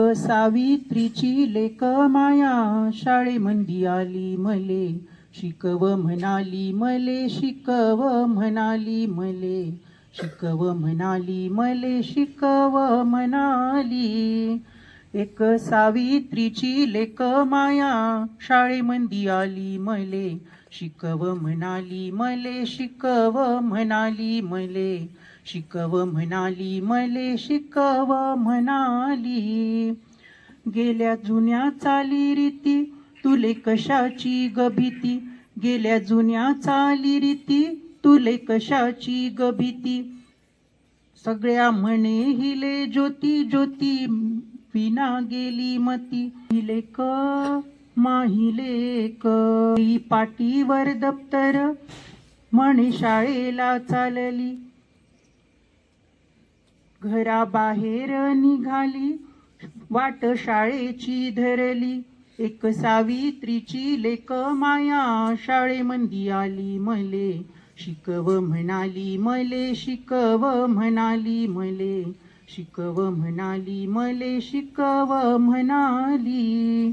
सावित्रीची लेक माया. शाळेमंदी आली मले. शिकव म्हणाली मले शिकव म्हणाली मले. शिकव म्हणाली मले शिकव म्हणाली. एक सावित्रीची लेक माया. शाळेमंदी आली मले शिकव म्हणाली मले शिकव म्हणाली मले. शिकव म्हणाली मले शिकव म्हणाली. गेल्या जुन्या चाली रीती तुले कशाची गभीती गेल्या जुन्या चाली रीती तुले कशाची गभीती सगळ्या म्हणे हिले ज्योती ज्योती विना गेली मती. हिले क माहिले क पाटीवर दप्तर म्हणे शाळेला चालली. घराबाहेर निघाली वाट शाळेची धरली. एक सावित्रीची लेक माया शाळेमंदी आली. मले शिकव म्हणाली मले शिकव म्हणाली मले शिकव म्हणाली मले शिकव म्हणाली.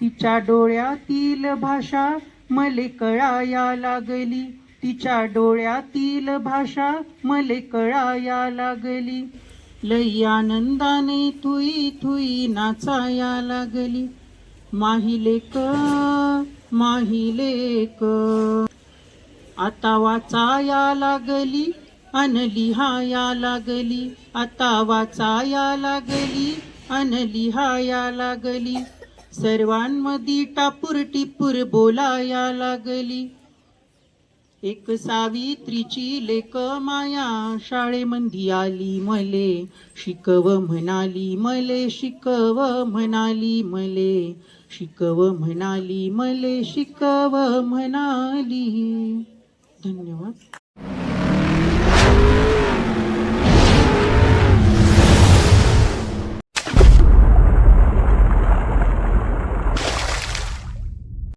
तिच्या डोळ्यातील भाषा मले कळाया लागली. तिच्या डोळ्यातील भाषा मले कळाया लागली. लई आनंदाने थुई थुई नाचाया लागली. माहिले क माहिले क आता वाचाया लागली. अन लिहाया लागली आता वाचाया लागली अन लिहाया लागली. सर्वांमध्ये टापूर टिपूर बोलाया लागली. एक सावित्रीची लेक माया शाळेमंदी आली मले शिकव म्हणाली मले शिकव म्हणाली मले शिकव म्हणाली मले शिकव म्हणाली. धन्यवाद.